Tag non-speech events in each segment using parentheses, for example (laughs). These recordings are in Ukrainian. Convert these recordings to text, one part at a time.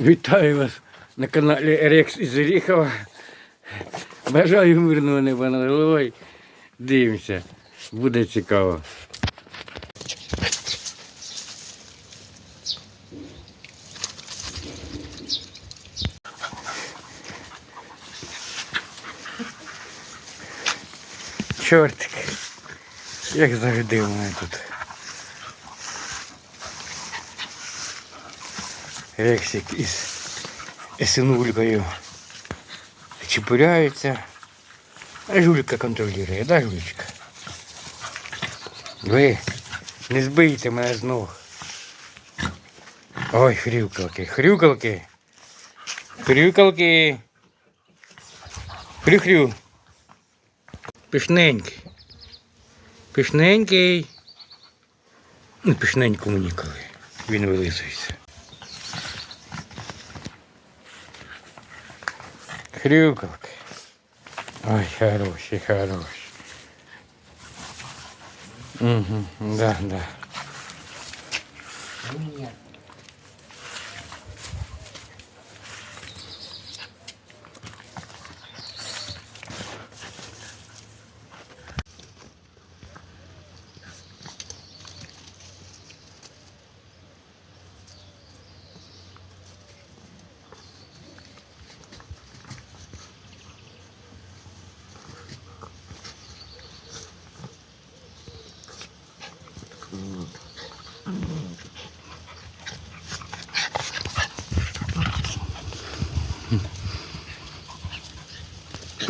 Вітаю вас на каналі Рекс із Оріхова. Бажаю мирного неба над головою. Дивимося, буде цікаво. Чортик, як завжди у мене тут. Рексик із синулькою чепуряються. А жулька контролює, да, жулечка? Ви не збийте мене з ног. Ой, хрюкалки, хрюкалки. Хрюкалки. Хрю-хрю. Пишненький. Пишненький. Ну, пишненькому ніколи. Він вилизується. Хрюкалки. Ой, хороший, хороший. Угу, да, да.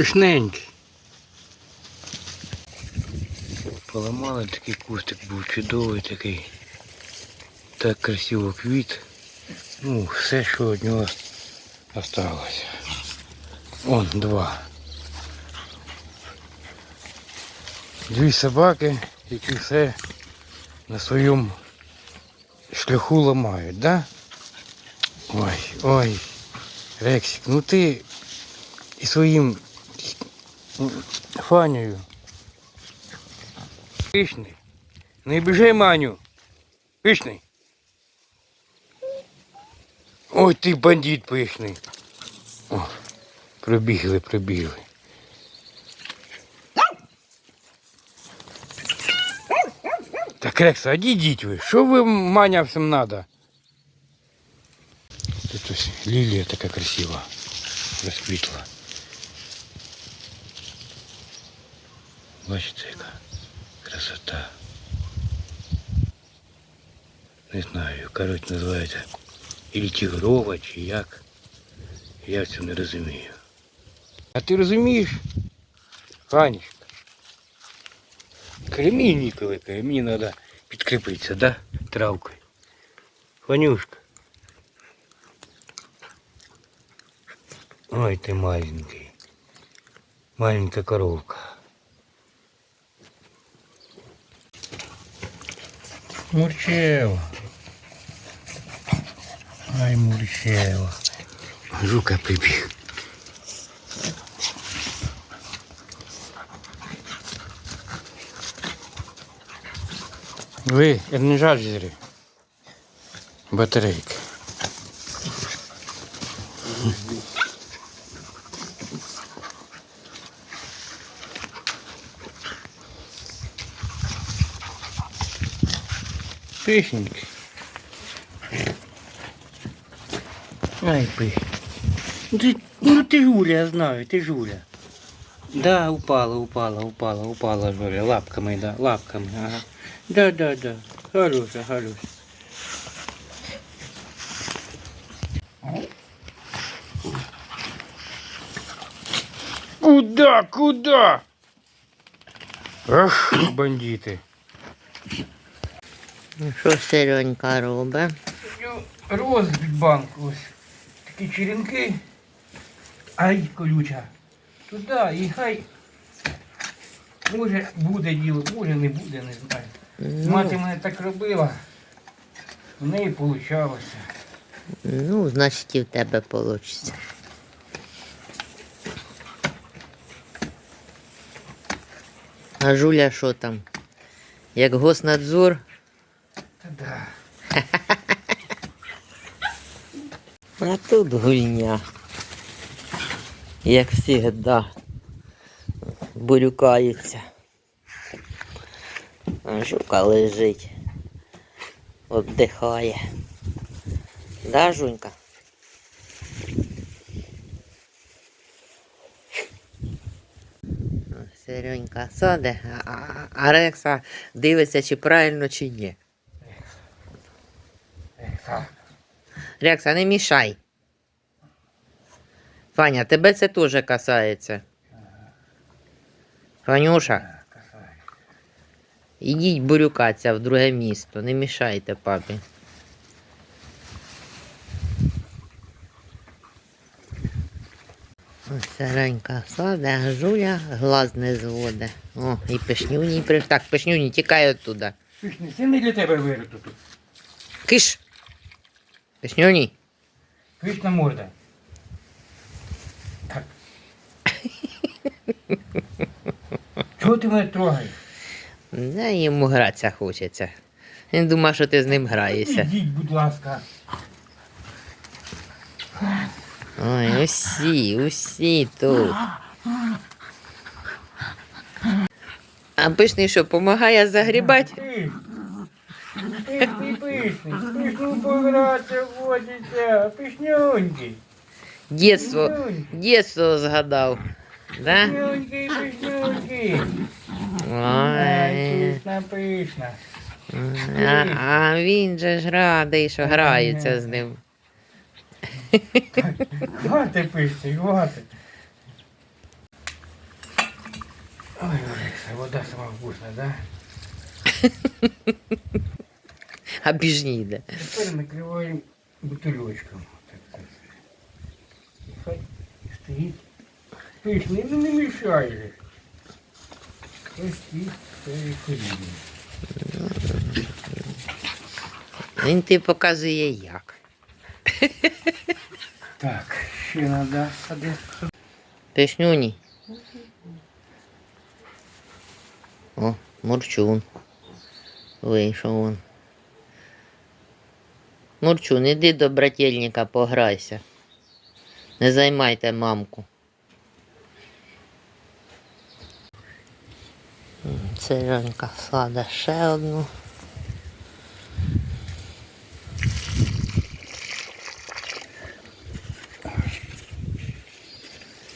Пишненький. Поламали такий кустик, був чудовий такий. Так красиво квіт. Ну, все, що від нього осталося. Он два. Дві собаки, які все на своєму шляху ламають, да? Ой, ой, Рексик, ну ти і своїм м, Фанею. Пишний. Не біжи, Маню. Пишний. Ой, ти бандит пишний. О, пробігли, пробігли. Так, Рекс, а дідіть ви. Що ви Маня всім надо? Тут ось лілія така красива. Розквітла. Бачите, яка красота. Не знаю, кажуть, називається или тигрова, чи як. Я цього не розумію. А ти розумієш? Фанечка. Кремінь ніколи, мені треба підкріпитися, да? Травкою. Фанюшка. Ой, ты маленький. Маленькая коровка. Мурчева. Ай, Мурчева. Жука прибіг. Ви енерджайзери. Батарейки. Пишенький. Ай. Ну ты, ну ты Жуля, я знаю, ты Жуля. Да, упала, упала, упала, упала Жуля. Лапками, да, лапками, ага. Да, да, да. Хорошая, хорошая. Куда, куда? Ах, бандиты. Ну, Що Серенька робить? Роз від банку. Ось такі черенки. Ай, колюча. Туди і хай. Може буде діло, може не буде, не знаю. Мати мене так робила. В неї вийшло. Ну, значить і в тебе вийде. А Жуля що там? Як госнадзор? А тут гульня. Як завжди. Бурюкаються. А жука лежить. Отдихає. Да, Жунька? Серенька саде, а Рекса дивиться, чи правильно, чи ні. Рекса, не мішай. Фаня, тебе це теж касається. Фанюша, Так, ідіть бурюкатися в друге місто, не мішайте папі. Ось Серенька саде, Жуля глаз не зводе. О, і пишнюні прийшов. Так, пишнюні, тікай оттуда. Ти ж не для тебе вирито тут. Киш! Пишнюні. Вічна морда. Так. (laughs) Чого ти мене трогаєш? Не, йому гратися хочеться. Він думає, що ти з ним граєшся. Ідіть, будь ласка. Ой, усі, усі тут. А пишний що, помагає загрібати? Ти, ти, ти пишний, пишну погратися водиться, пишнюнький, Дєтство, дєтство згадав. Да? пишнюнький, пишнюнький. Ой. Пишна, пишна. А, а він же ж радий, що грається з ним. Гати пишний, гати. Ой, Олекса, вода сама вкусна, да? (laughs) А біжні йде. Тепер накриваємо бутильочком. Так, так. Хай стоїть. Пишний, ну не мішай же. Ось ті переходимо. Він ти показує як. Так, ще треба один. Пишнюні. О, Мурчун. Вийшов он. Мурчун, іди до брательника пограйся. Не займайте мамку. М, Циренька слада ще одну.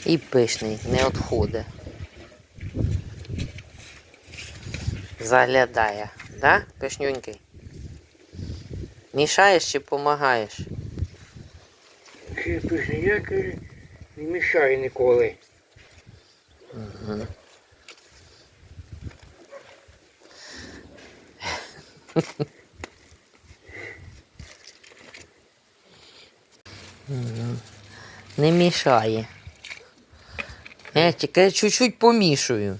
І пишний, не відходить. Заглядає, да, пишнюнький? Мішаєш чи допомагаєш? Я кажу, не мішай ніколи. Не мішає. Я тільки чуть-чуть помішую.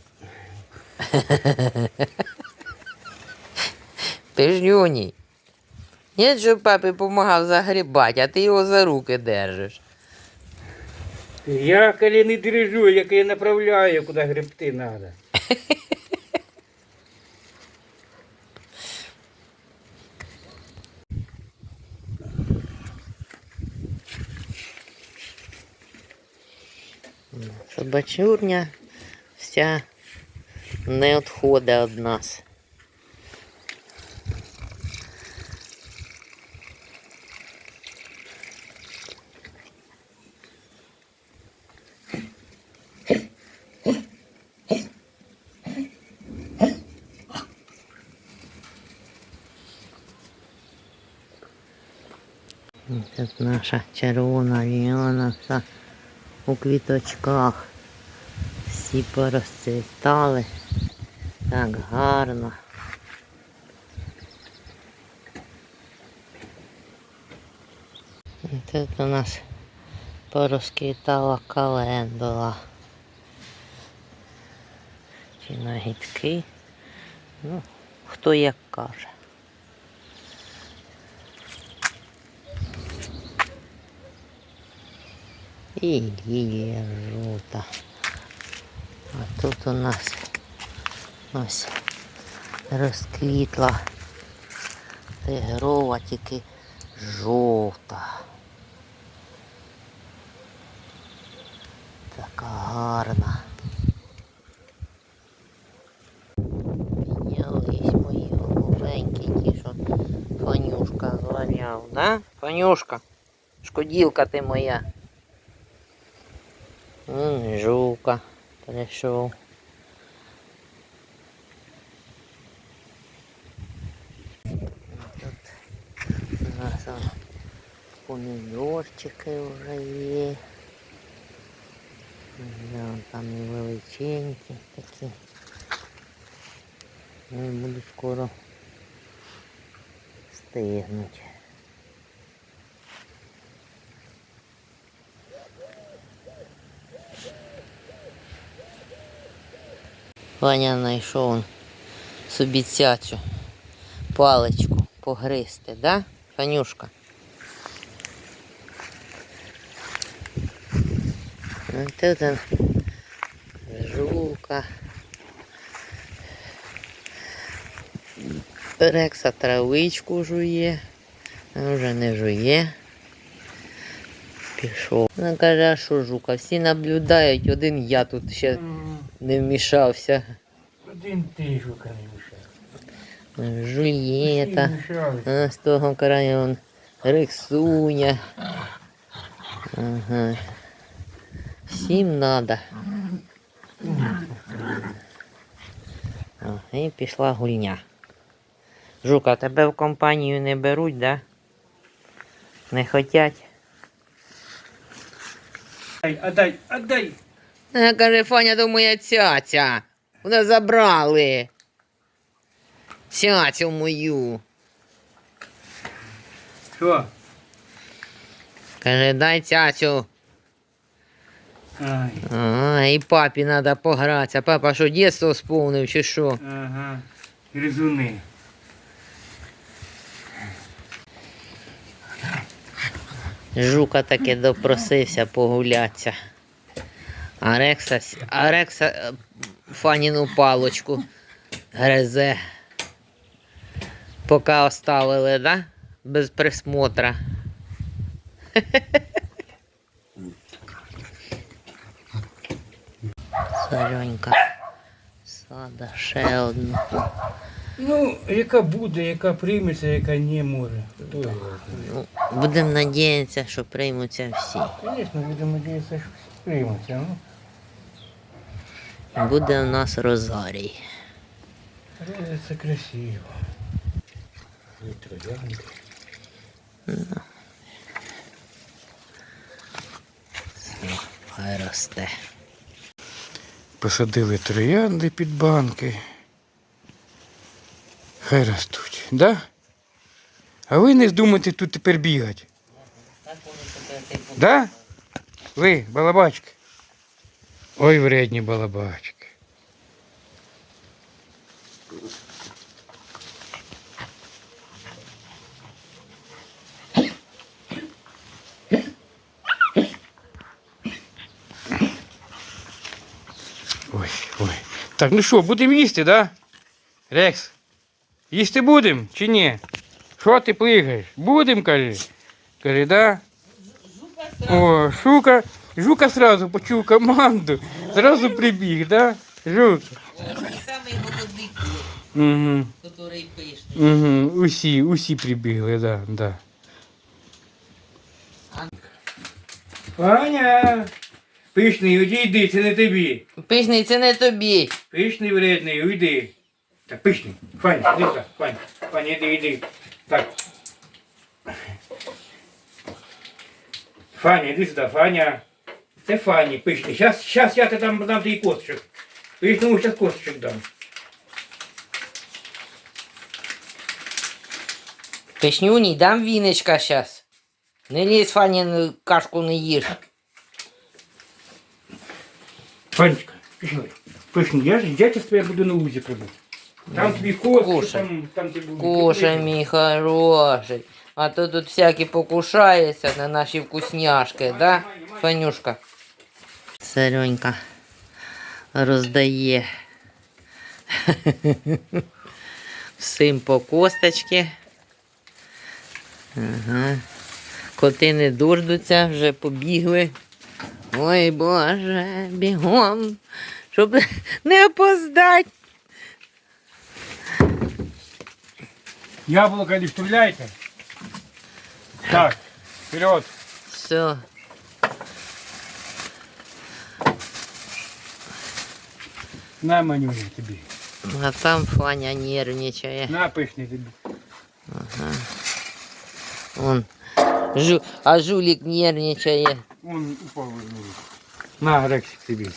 Пижнюній. Ні, що папі допомагав загрібати, а ти його за руки держиш. Я коли не держу, як я направляю, куди гребти треба. Собачурня вся не відходить від нас. Тут наша червона ліана вся у квіточках. Всі порозцвітали. Так гарно. І тут у нас порозквітала календула. Чи нагідки. Ну, хто як каже. І. А тут у нас ось розквітла тигрова, тільки жовта. Така гарна. Піднялись мої голубенькі, ті, що Фанюшка зваляв, да? Фанюшка, шкоділка ти моя. М, Жука прийшов. Тут у нас он помідорчики вже є. Да, там і величенькі такі. Ну, і буду скоро стигнуть. Ваня знайшов собі цяцю паличку погризти, да, Фанюшка? Тут он жука. Рекса травичку жує, а вже не жує. Пішов. Ну, каже, що жука? Всі наблюдають, один я тут ще не вмішався. Один ти жука не мішав. Жує Всі та. мішали. А з того краю он рексуня. Ага. Всім надо. О, і пішла гульня. Жука, тебе в компанію не беруть, да? Не хотять. Дай, Отдай, отдай. А, каже, Фаня, то моя цяця. Вона забрали. Цяцю мою. Що? Каже, дай цяцю. Ай, А, і папі треба погратися. Папа що, дійство сповнив чи що? ага. Гризуни. Жука таки допросився погулятися. А Рекса, с- а Рекса е, Фаніну палочку гризе. Поки оставили, да? Без присмотра. Соленька. Сада ще одну. Ну, яка буде, яка прийметься, яка не може. Ну, будемо надіятися, що приймуться всі. Звісно, будемо надіятися, що всі приймуться. Ну, Буде у нас розарій. але це красиво. І троянди. Хай росте. Посадили троянди під банки. Хай ростуть, да? А ви не здумайте тут тепер бігати. Так, Да? Ви, балабачки. Ой, вредні балабачки. Ой, ой. Так, ну що, будемо їсти, да? Рекс, їсти будемо чи ні? Що ти плигаєш? Будем, каже. Каже, да? О, шука, жука сразу почув команду, сразу прибіг, да? Жук. Самий молодий, Угу, який пишний. угу. Усі, усі прибігли, да, да. Ваня! Пишний, одійди, це не тобі. Пишний, це не тобі. Пишний вредний, уйди. Так, пишний. Фаня, іди сюди. Фаня, Фаня, іди, іди. Так. Фаня, іди сюди, Фаня. Це Фані, пишний. Щас, щас я тебе дам, дам тобі косточок. Пишному щас косточок дам. Пишнюній, дам віночка щас. Не лізь, Фані, кашку не їж. Фанечка, пишний. Пишний, я, ж- я зараз тебе буду на лузі робити. Там косточок, Кушай. там, там ти. Кушай, мій хороший. А то тут всякі покушаються на наші вкусняшки, да, Фанюшка? Саренька роздає (laughs) всім по косточки. Ага. Коти не дождуться, вже побігли Ой, Боже, бігом, щоб не опоздать. Яблоко не стріляйте. Так, вперед. Все. На манюня тобі. А там Фаня нервничає. На пишний тобі. Он. Жу... А жулік нервничає. Вон упав знову. На, Рексик тобі.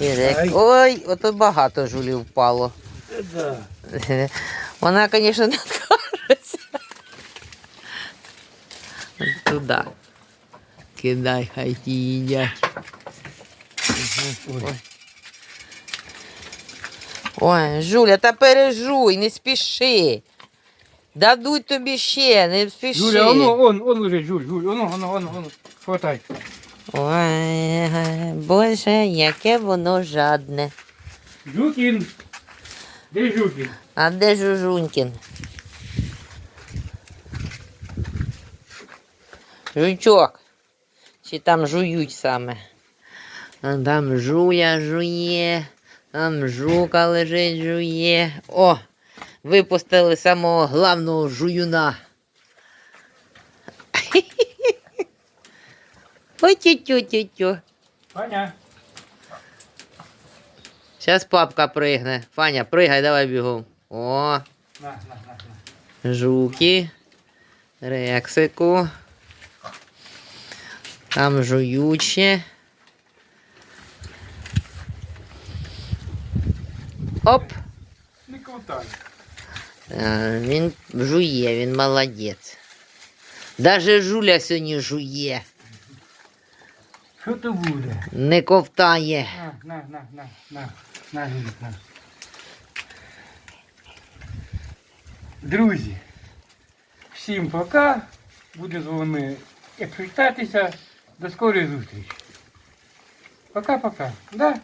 І рек- Ай. Ой, ото багато жулів впало. Да. Вона, звісно, (laughs) Туди. Кидай, хай ті їдять. Ой. Жуля, та пережуй, не спіши. Дадуть тобі ще, не спіши. Юля, оно, он, он лежить, Жуль, Жуль, оно, оно, оно, оно. Хватай. Ой, Боже, яке воно жадне. Жукін. Де Жукін? А де Жужунькін? Жучок. Чи там жують саме? А там жуля жує, там жука лежить жує. О! Випустили самого главного жуюна. (laughs) Ой, тю-тю-тю-тю. Паня. Зараз папка пригне. Фаня, пригай, давай бігом. О, На, на, на, на. жуки. Рексику. Там жуюче. Оп. Не ковтай. Він жує, він молодець. Даже жуля сьогодні жує, Що то буде? не ковтає. На, на, на, на, на, на, Жулік, на. Друзі, всім пока. Буде з вами вітатися. До скорої зустрічі. Пока-пока. Да?